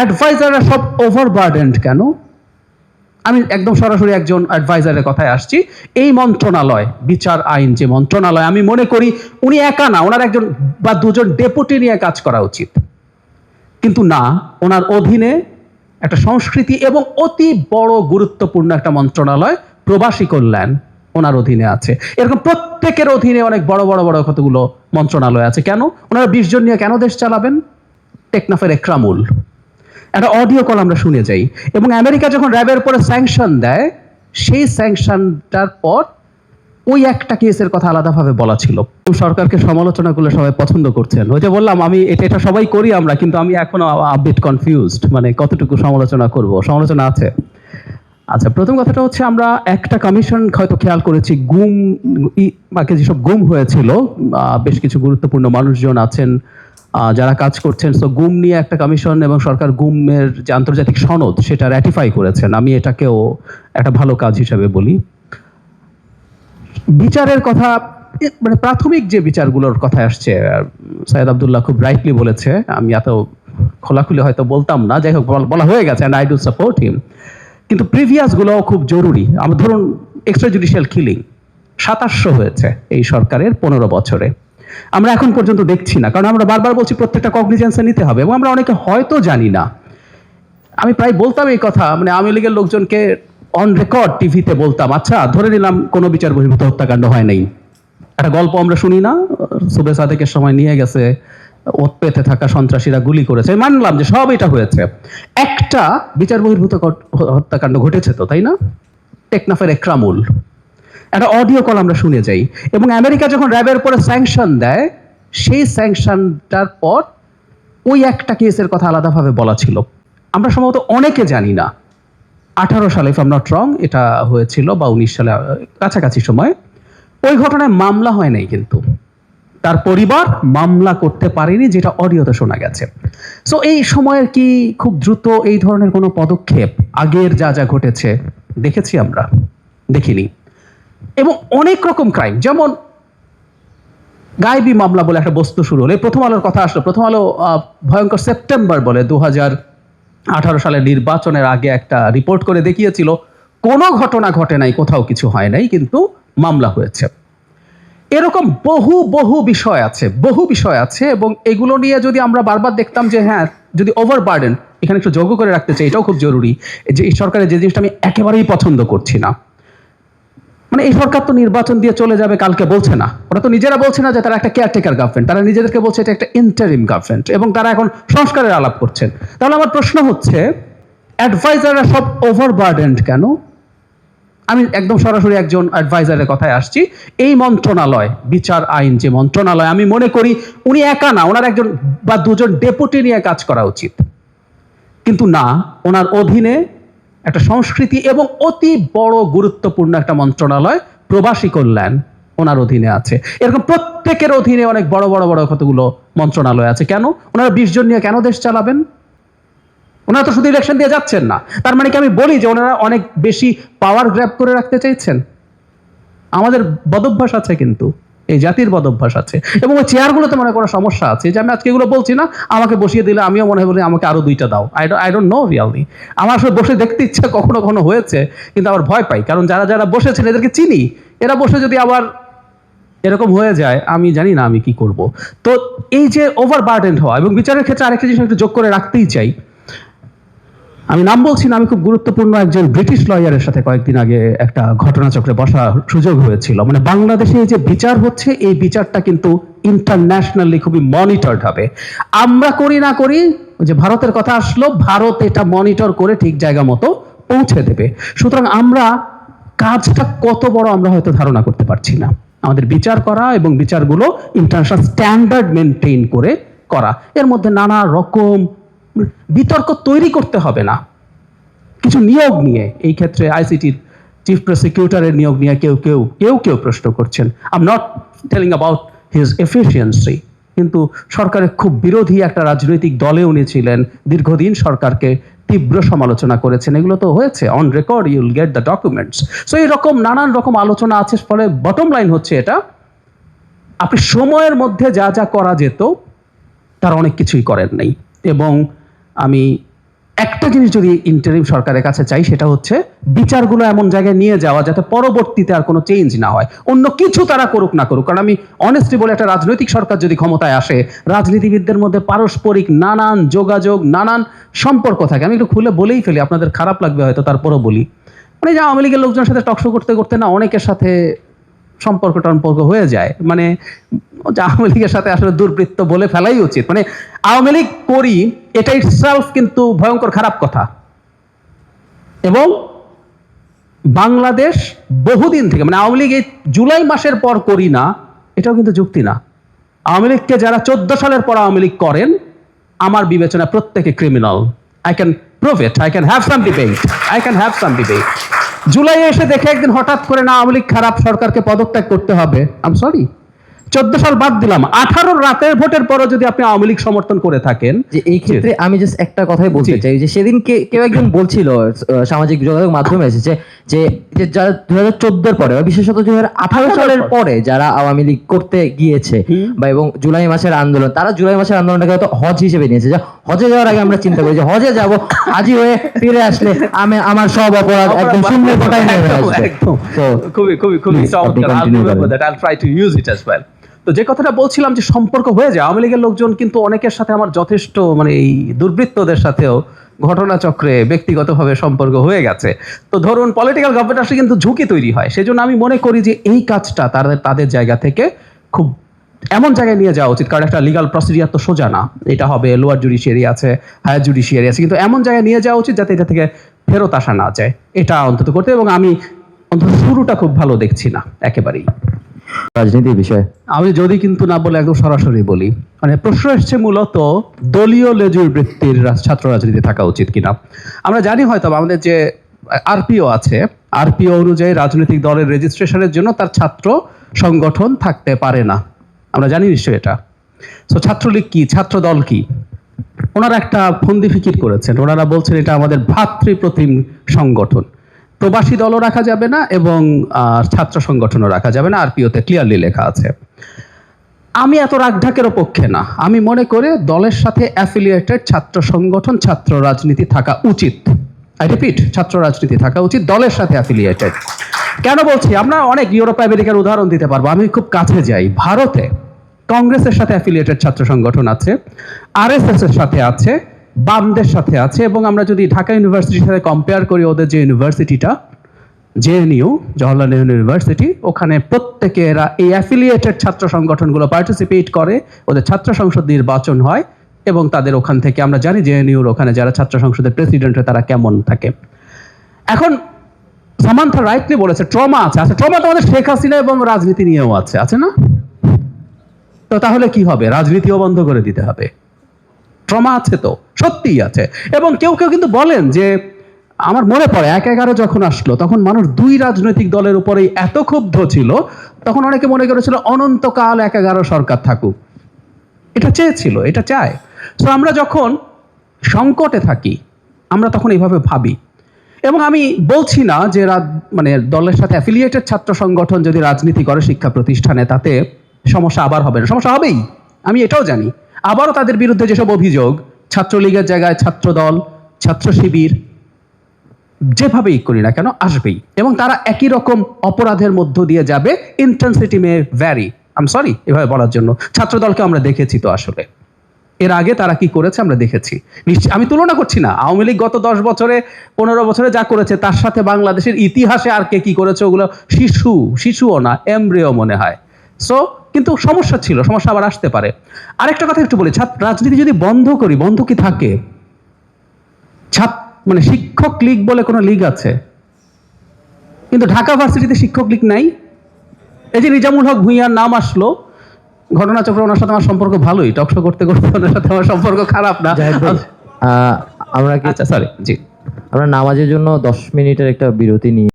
অ্যাডভাইজাররা সব ওভারবার্ডেন্ড কেন? আমি একদম সরাসরি একজন অ্যাডভাইজারের কথায় আসছি। এই মন্ত্রণালয়, বিচার আইন যে মন্ত্রণালয়, আমি মনে করি উনি একা না, ওনার একজন বা দুজন ডেপুটি নিয়ে কাজ করা উচিত। কিন্তু না, ওনার অধীনে একটা সংস্কৃতি এবং অতি বড় গুরুত্বপূর্ণ একটা মন্ত্রণালয়, প্রবাসী কল্যাণ ওনার অধীনে আছে। এরকম প্রত্যেকের অধীনে অনেক বড় বড় বড় কতগুলো মন্ত্রণালয় আছে। কেন? ওনারা বিশ জন নিয়ে কেন দেশ চালাবেন? টেকনাফের একরামুল। একটা অডিও কল আমরা শুনে যাই। এবং আমেরিকা যখন র্যাবের উপরে স্যাংশন দেয়, সেই স্যাংশনটার পর ওই একটা কেসের কথা আলাদাভাবে বলা ছিল। সরকারকে সমালোচনা করলে সবাই পছন্দ করছেন। ওই যে বললাম, আমি এটা এটা সবাই করি আমরা, কিন্তু আমি এখনও আপডেট কনফিউজড মানে কতটুকু সমালোচনা করব? সমালোচনা আছে। আচ্ছা প্রথম কথাটা হচ্ছে আমরা একটা কমিশন হয়তো খেয়াল করেছি, গুম বাকি যেসব গুম হয়েছিল বেশ কিছু গুরুত্বপূর্ণ মানুষজন আছেন যারা কাজ করছেন তো গুম নিয়ে একটা কমিশন এবং সরকার গুমের যে আন্তর্জাতিক সনদ, সেটা র্যাটিফাই করেছেন। আমি এটাকেও একটা ভালো কাজ হিসাবে বলি। বিচারের কথা মানে প্রাথমিক যে বিচারগুলোর কথা আসছে সাইদ আবদুল্লাহ খুব রাইটলি বলেছে। আমি এত খোলাখুলি হয়তো বলতাম না। যাই হোক, বলা হয়ে গেছে and I do support him কিন্তু প্রিভিয়াসগুলোও খুব জরুরি। আমার ধরুন এক্সট্রা জুডিশিয়াল কিলিং সাতাশশো হয়েছে এই সরকারের পনেরো বছরে। আমরা এখন পর্যন্ত দেখছি না। কারণ আমরা বারবার বলছি প্রত্যেকটা কগনিজেন্সে নিতে হবে এবং আমরা অনেকে হয়তো জানি না। আমি প্রায় বলতাম এই কথা মানে আওয়ামী লীগের লোকজনকে অন রেকর্ড টিভিতে বলতাম আচ্ছা ধরে নিলাম কোনো বিচার বহির্ভূত হত্যাকাণ্ড হয় নাই। একটা গল্প আমরা শুনি না? সুবে সাদেকের সময় নিয়ে গেছে, ওত পেতে থাকা সন্ত্রাসীরা গুলি করেছে। মানলাম যে সব এটা হয়েছে। একটা বিচার বহির্ভূত হত্যাকাণ্ড ঘটেছে তো, তাই না? টেকনাফের একরামুল। একটা অডিও কল আমরা শুনে যাই। এবং আমেরিকা যখন র্যাবের উপরে স্যাংশন দেয়, সেই স্যাংশনটার পর ওই একটা কেসের কথা আলাদাভাবে বলা ছিল। আমরা সম্ভবত অনেকে জানি না। আঠারো সালে ইফ নট রং এটা হয়েছিল বা উনিশ সালে, কাছাকাছি সময়। ওই ঘটনায় মামলা হয় নাই কিন্তু। তার পরিবার মামলা করতে পারেনি, যেটা অডিওতে শোনা গেছে। সো এই সময়ের কি খুব দ্রুত এই ধরনের কোনো পদক্ষেপ আগের যা যা ঘটেছে, দেখেছি আমরা। দেখিনি। এবং অনেক রকম ক্রাইম যেমন গায়েবী মামলা বলে একটা বস্তু শুরু হলো। এই প্রথম আলোর কথা আসলো। প্রথম আলো ভয়ঙ্কর সেপ্টেম্বর বলে দু আঠারো সালের নির্বাচনের আগে একটা রিপোর্ট করে দেখিয়েছিল। কোনো ঘটনা ঘটে নাই, কোথাও কিছু হয় নাই, কিন্তু মামলা হয়েছে। এরকম বহু বহু বিষয় আছে, বহু বিষয় আছে এবং এগুলো নিয়ে যদি আমরা বারবার দেখতাম যে হ্যাঁ যদি ওভার বার্ডেন এখানে একটু যোগ্য করে রাখতে চাই, এটাও খুব জরুরি। যে সরকারের যে জিনিসটা আমি একেবারেই পছন্দ করছি না। মানে এই সরকার তো নির্বাচন দিয়ে চলে যাবে কালকে বলছে না। ওরা তো নিজেরা বলছে না যে তারা একটা কেয়ারটেকার গভর্নমেন্ট তারা নিজেদেরকে বলছে এটা একটা ইন্টারিম গভর্নমেন্ট এবং তারা এখন সংস্কারের আলাপ করছেন তাহলে আমার প্রশ্ন হচ্ছে অ্যাডভাইজাররা সব ওভারবার্ডেন্ড কেন? আমি একদম সরাসরি একজন অ্যাডভাইজারের কথায় আসছি। এই মন্ত্রণালয়, বিচার আইন যে মন্ত্রণালয়, আমি মনে করি উনি একা না, ওনার একজন বা দুজন ডেপুটি নিয়ে কাজ করা উচিত। কিন্তু না, ওনার অধীনে একটা সংস্কৃতি এবং অতি বড় গুরুত্বপূর্ণ একটা মন্ত্রণালয় প্রবাসী কল্যাণ ওনার অধীনে আছে। এরকম প্রত্যেকের অধীনে অনেক বড় বড় বড় কতগুলো মন্ত্রণালয় আছে। কেন? ওনারা বিশ জন নিয়ে কেন দেশ চালাবেন? ওনারা তো শুধু ইলেকশন দিয়ে যাচ্ছেন না। তার মানে কি আমি বলি যে ওনারা অনেক বেশি পাওয়ার গ্র্যাব করে রাখতে চাইছেন? আমাদের বদভ্যাস আছে কিন্তু। এই জাতির বদ অভ্যাস আছে। এবং ওই চেয়ারগুলোতে মনে কোনো সমস্যা আছে। যে আমি আজকে এগুলো বলছি না, আমাকে বসিয়ে দিলে আমিও মনে বলি আমাকে আরও দুইটা দাও। I I don't know really আমার আসলে বসে দেখতে ইচ্ছা কখনো কখনো হয়েছে, কিন্তু আবার ভয় পাই। কারণ যারা যারা বসেছেন এদেরকে চিনি। এরা বসে যদি আবার এরকম হয়ে যায়, আমি জানি না আমি কি করব। তো এই যে ওভার বার্ডেন্ড হওয়া এবং বিচারের ক্ষেত্রে আরেকটা জিনিস একটু যোগ করে রাখতেই চাই। আমি নাম বলছি না, আমি খুব গুরুত্বপূর্ণ একজন ব্রিটিশ লয়ারের সাথে কয়েকদিন আগে একটা ঘটনাচক্রে বসার সুযোগ হয়েছিল। মানে বাংলাদেশে যে বিচার হচ্ছে, এই বিচারটা কিন্তু ইন্টারন্যাশনালি খুবই মনিটরড হবে। আমরা করি না করি যে ভারতের কথা আসলো, ভারত এটা মনিটর করে ঠিক জায়গা মতো পৌঁছে দেবে। সুতরাং আমরা কাজটা কত বড় আমরা হয়তো ধারণা করতে পারছি না। আমাদের বিচার করা এবং বিচারগুলো ইন্টারন্যাশনাল স্ট্যান্ডার্ড মেনটেন করে করা। এর মধ্যে নানা রকম বিতর্ক তৈরি করতে হবে না। কিছু নিয়োগ নিয়ে, এই ক্ষেত্রে আইসিটির চিফ প্রসিকিউটরের নিয়োগ নিয়ে কেউ কেউ কেউ কেউ প্রশ্ন করছেন। I'm not telling about his efficiency কিন্তু সরকারের খুব বিরোধী একটা রাজনৈতিক দলে উনি ছিলেন। দীর্ঘদিন সরকারকে তীব্র সমালোচনা করেছেন। এগুলো তো হয়েছে on record you'll get the documents so এরকম নানান রকম আলোচনা আছে, ফলে বটম লাইন হচ্ছে এটা, আপনি সময়ের মধ্যে যা যা করা যেত, তার অনেক কিছুই করেন নাই। এবং আমি একটা জিনিস যদি ইন্টারিম সরকারের কাছে চাই, সেটা হচ্ছে বিচারগুলো এমন জায়গায় নিয়ে যাওয়া যাতে পরবর্তীতে আর কোনো চেঞ্জ না হয়। অন্য কিছু তারা করুক না করুক। কারণ আমি অনেস্টলি বলে একটা রাজনৈতিক সরকার যদি ক্ষমতায় আসে, রাজনীতিবিদদের মধ্যে পারস্পরিক নানান যোগাযোগ, নানান সম্পর্ক থাকে। আমি একটু খুলে বলেই ফেলি, আপনাদের খারাপ লাগবে হয়তো, তারপরও বলি। মানে যে আওয়ামী লীগের লোকজনের সাথে টকশো করতে করতে না অনেকের সাথে সম্পর্ক টম্পর্ক হয়ে যায়। মানে আওয়ামী লীগের সাথে আসলে দুর্বৃত্ত বলে ফেলাই উচিত। মানে আওয়ামী লীগ করি, এটা ইটসেলফ কিন্তু ভয়ঙ্কর খারাপ কথা। এবং বাংলাদেশ বহুদিন থেকে মানে আওয়ামী লীগ এই জুলাই মাসের পর করি না, এটাও কিন্তু যুক্তি না। আওয়ামী লীগকে যারা চোদ্দ সালের পর আওয়ামী লীগ করেন, আমার বিবেচনা প্রত্যেকে criminal I can prove it I can have some debate I can have some debate July এসে দেখে একদিন হঠাৎ করে না আওয়ামী লীগ খারাপ, সরকারকে পদত্যাগ করতে হবে। আম সরি চোদ্দ সাল বাদ দিলাম। আঠারো রাতের ভোটের পরও যদি আপনি আওয়ামী লীগ সমর্থন করে থাকেন যে এই ক্ষেত্রে আমি জাস্ট একটা কথাই বলতে। চাই যে সেদিন কেউ একজন বলছিল সামাজিক যোগাযোগ মাধ্যমে এসেছে যে যে যারা দুই হাজার চোদ্দোর পরে বা বিশেষত দুই হাজার আঠারো সালের পরে। যারা আওয়ামী লীগ করতে গিয়েছে বা এবং জুলাই মাসের আন্দোলন তারা জুলাই মাসের আন্দোলনটাকে হয়তো হজ হিসেবে নিয়েছে। যে হজে যাওয়ার আগে আমরা চিন্তা করি যে হজে যাব হাজি হয়ে ফিরে আসলে আমি আমার সব অপরাধ একদম শূন্যের কোটায় নেমে আসবে। খুবই খুবই খুবই চমৎকার। I'll continue remember করেন। that. I'll try তো যে কথাটা বলছিলাম যে সম্পর্ক হয়ে যায়, আওয়ামী লীগের লোকজন কিন্তু অনেকের সাথে আমার যথেষ্ট মানে এই দুর্বৃত্তদের সাথেও ঘটনাচক্রে ব্যক্তিগতভাবে সম্পর্ক হয়ে গেছে। তো ধরুন পলিটিক্যাল গভর্নমেন্ট আসলে কিন্তু ঝুঁকি তৈরি হয়। সেজন্য আমি মনে করি যে এই কাজটা তাদের তাদের জায়গা থেকে খুব এমন জায়গায় নিয়ে যাওয়া উচিত। কারণ একটা লিগাল প্রসিডিয়ার তো সোজা না। এটা হবে লোয়ার জুডিশিয়ারি আছে হায়ার জুডিশিয়ারি আছে। কিন্তু এমন জায়গায় নিয়ে যাওয়া উচিত যাতে এটা থেকে ফেরত আসা না যায়। এটা অন্তত করতে এবং আমি অন্তত শুরুটা খুব ভালো দেখছি না, একেবারেই। রাজনীতির বিষয়ে? আমি যদি কিন্তু না বলে একদম সরাসরি বলি মানে প্রশ্ন এসছে মূলত দলীয় লেজুর বৃত্তির ছাত্র রাজনীতি থাকা উচিত কিনা। আমরা জানি হয়তো আমাদের যে আরপিও আছে, আরপিও অনুযায়ী রাজনৈতিক দলের রেজিস্ট্রেশনের জন্য তার ছাত্র সংগঠন থাকতে পারে না। আমরা জানি নিশ্চয়ই এটা। সো ছাত্রলীগ কি? ছাত্র দল কি? ওনারা একটা ফন্দি ফিকির করেছেন। ওনারা বলছেন এটা আমাদের ভাতৃপ্রতিম সংগঠন। প্রবাসী দলও রাখা যাবে না এবং ছাত্র সংগঠনও রাখা যাবে না। আরপিওতে ক্লিয়ারলি লেখা আছে। আমি এত রাগঢাকেরও পক্ষে না। আমি মনে করে দলের সাথে অ্যাফিলিয়েটেড ছাত্র সংগঠন, ছাত্র রাজনীতি থাকা উচিত। আই রিপিট ছাত্র রাজনীতি থাকা উচিত, দলের সাথে অ্যাফিলিয়েটেড কেন বলছি? আমরা অনেক ইউরোপ আমেরিকার উদাহরণ দিতে পারব। আমি খুব কাছে যাই। ভারতে কংগ্রেসের সাথে অ্যাফিলিয়েটেড ছাত্র সংগঠন আছে আরএসএস এর সাথে আছে বামদের সাথে আছে এবং আমরা যদি ঢাকা ইউনিভার্সিটির সাথে কম্পেয়ার করি ওদের যে ইউনিভার্সিটিটা জেএনইউ জওয়াহরলাল নেহরু ইউনিভার্সিটি, ওখানে প্রত্যেকে এরা এই অ্যাফিলিয়েটেড ছাত্র সংগঠনগুলো পার্টিসিপেট করে, ওদের ছাত্র সংসদ নির্বাচন হয় এবং তাদের ওখান থেকে আমরা জানি জেএনইউর ওখানে যারা ছাত্র সংসদের প্রেসিডেন্ট হয় তারা কেমন থাকে। এখন সামান্থা রাইটলি বলেছে, ট্রমা আছে। আচ্ছা ট্রমা তো আমাদের শেখ হাসিনা এবং রাজনীতি নিয়েও আছে আছে না? তো তাহলে কি হবে? রাজনীতিও বন্ধ করে দিতে হবে। ট্রমা আছে তো, সত্যিই আছে। এবং কেউ কেউ কিন্তু বলেন যে, আমার মনে পড়ে, এক এগারো যখন আসলো, তখন মানুষ দুই রাজনৈতিক দলের উপরেই এত ক্ষুব্ধ ছিল, তখন অনেকে মনে করেছিল, অনন্তকাল এক এগারো সরকার থাকুক। এটা চেয়েছিল, এটা চায়। তো আমরা যখন সংকটে থাকি, আমরা তখন এইভাবে ভাবি। এবং আমি বলছি না যে মানে দলের সাথে অ্যাফিলিয়েটেড ছাত্র সংগঠন যদি রাজনীতি করে, শিক্ষা প্রতিষ্ঠানে, তাতে সমস্যা আবার হবে না। সমস্যা হবেই, আমি এটাও জানি। আবারও তাদের বিরুদ্ধে যেসব অভিযোগ, ছাত্রলীগের জায়গায় ছাত্র দল ছাত্র শিবির, যেভাবেই করি না কেন, আসবেই। এবং তারা একই রকম অপরাধের মধ্য দিয়ে যাবে intensity may vary um sorry এভাবে বলার জন্য। ছাত্রদলকে আমরা দেখেছি তো আসলে। এর আগে তারা কি করেছে, আমরা দেখেছি। নিশ্চয় আমি তুলনা করছি না। আওয়ামী লীগ গত দশ বছরে, পনেরো বছরে যা করেছে, তার সাথে বাংলাদেশের ইতিহাসে আর কে কি করেছে, ওগুলো শিশু, শিশুও না এমব্রিও মনে হয়। সো কিন্তু সমস্যা ছিল সমস্যা আবার আসতে পারে। আরেকটা কথা একটু বলি ছাত্র রাজনীতি যদি বন্ধ করি বন্ধ কি থাকে? ছাত্র মানে শিক্ষক লীগ বলে কোনো লীগ আছে? কিন্তু ঢাকা ভার্সিটিতে শিক্ষক লীগ নাই? এই যে নিজামুল হক ভূঁইয়ার নাম আসলো ঘটনাচক্র ওনার সাথে আমার সম্পর্ক ভালোই টকশো করতে করতে ওনার সাথে আমার সম্পর্ক খারাপ না। আমরা কি আচ্ছা সরি জি। আমরা নামাজের জন্য দশ মিনিটের একটা বিরতি নিই